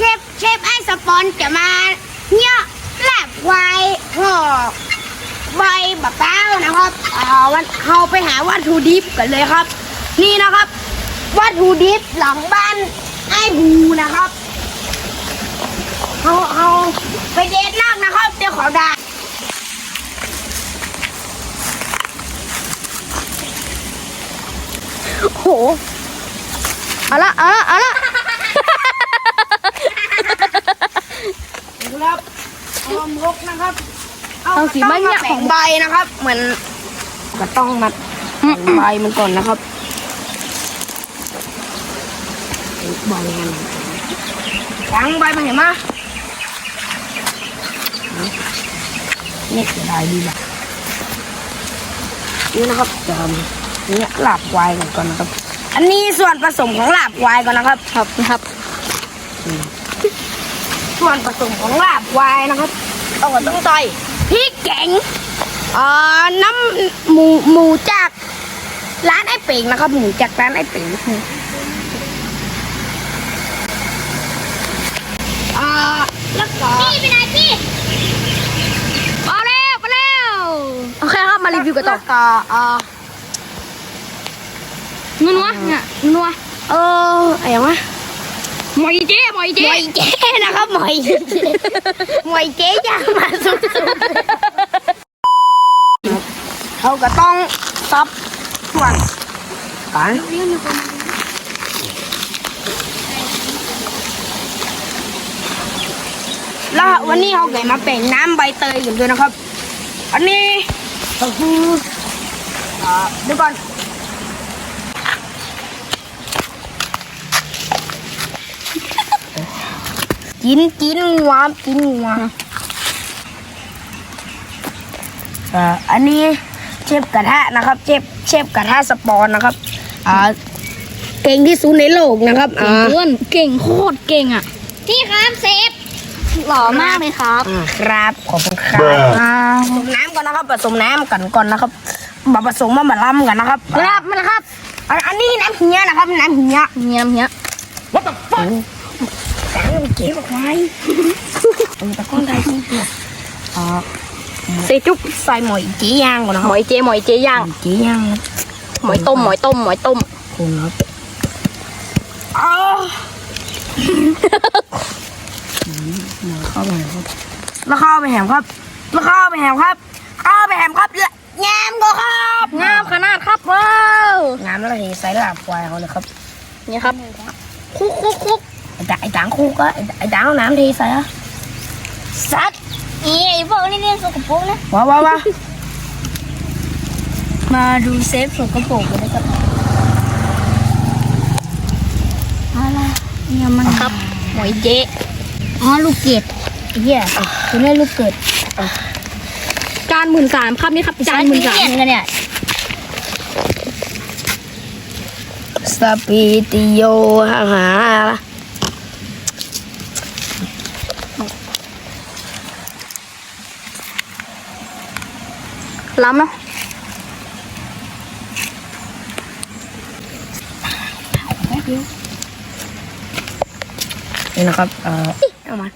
เชฟเชฟไอสปอนจะมาเนี่ยแลบไวห่อใบบะเป้านะครับอ่าวันเขาไปหาวัตถุดิบกันเลยครับ นี่นะครับ วัตถุดิบหลังบ้านไอ้บูนะครับเขาเขาไปเด็ดลากนะครับเดี๋ยวขอด่าโหเอาละเอาละเอาละ ครับ เอามกนะครับเอาสีมันเนี่ยแบ่งใบนะครับ เหมือนก็ต้องมาแบ่งใบมันก่อนนะครับใบมันล้างใบมันเห็นไหมนี่เสียดายดีแบบนี่นะครับจะทำนี่ลาบควายกันก่อนนะครับ อันนี้ส่วนผสมของลาบควายก่อนนะครับ ครับนะครับ ส่วนผสมของลาบควายนะครับต้องก็ต้องใส่พริกแกงเอ่อน้ำหมูหมูจากร้านไอ้เป่งนะครับ หมูจากร้านไอ้เป่งเอ่อแล้วก็พี่ไปไหนพี่มาแล้วมาแล้วโอเคครับมารีวิวกันต่อแล้วก็เอ่อนัวนัวเนี่ยนัวเอออะไรวะ หมอยเจ๊หมอยหมเจ๊วยเจ๊นะครับหมวยเจ๊หมวยเจ๊ย่างมาสุดๆเขาก็ต้องซับส่วนกันแล้ววันนี้เขาเก็มาเป็นน้ำใบเตยกันด้วยนะครับ อันนี้ก็คือเอ่อเดี๋ยวก่อน กินกินงวามกินงวามเอ่ออันนี้เชฟกระทะนะครับ เชฟเชฟกระทะสปอนนะครับ อ่า เก่งที่สุดในโลกนะครับอ่าเพื่อนเก่งโคตรเก่งอะพี่ครับเซฟหล่อมากเลยครับอ่าครับขอบคุณครับ Bruh อ่าผสมน้ำก่อนนะครับผสมน้ำกันก่อนนะครับมาผสมมามาล้ำกันนะครับครับมาแล้วครับอันอันนี้น้ำเฮียนะครับ น้ำเฮียเงียบเงียบแต่ไม่เก็บออกไว้เออตะก้อนได้ที่เดียวอ่าเซจุ๊บใส่หมอยจีย่างก่อนนะคหรับมอยเจ๊หมอยเจ๊ย่างหมอยจีย่างครับหมอยต้มหมอยต้มหมอยต้มคุณครับอ้าวเข้าไปครับแล้วเข้าไปแหมครับแล้วเข้าไปแหมครับเข้าไปแหมครับและแงมก็ครับงามขนาดครับว้าวงามแล้วเห็นใส่ลาบควายเขาเลยครับนี่ครับคุกคุกคุก ไอ้จ่าไอ้จ่างคู่ก็ไอ้ไอ้จ่างเอาน้ำทีใส่อะซัดอีไอ้พวกนี้เนี่ยสกปรกนะว้าวว้าวว้าวมาดูเซฟสกปรกกันนะครับอะไรเนี่ยมันครับหมอยเจ๊อ๋อลูกเกดเฮียคุณได้ลูกเกดจานหมื่นสามครับนี่ครับจานหมื่นสามเนี่ยสปีติโยหาหา ล้ำเนาะนี่นะครับ เอ่อเอามา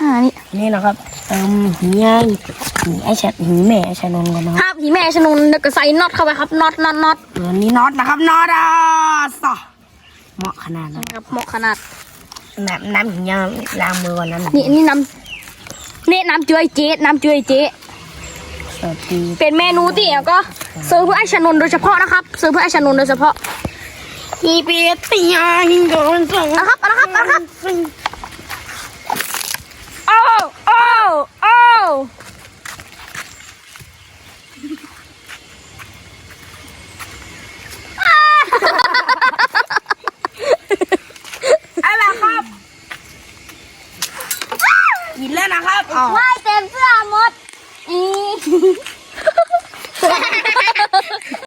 อ่านี่นี่นะครับเติมหีไงหีไอแชทหีแม่ไอแชทนนท์ก่อนนะครับภาพผีแม่ชนนแล้วก็ใส่น็อตเข้าไปครับน็อตน็อตน็อตเออนี่น็อตนะครับน็อตอะสอเหมาะขนาดนั้นครับเหมาะขนาดน้ำน้ำหียังล้างมือก่อนนั้นนี่นี่น้ำ นี่น้ำเจือยเจ๊น้ำเจือยเจ๊สปีเป็นเมนูที่แล้วก็ซื้อเพื่อไอชนนโดยเฉพาะนะครับ ซื้อเพื่อไอชนนโดยเฉพาะฮีเปียตีอาหิงโดนส่งนะครับเอานะครับเอานะครับโอ้โอ้โอ้ อ้าว ไม่เต็มเสื้อหมดอี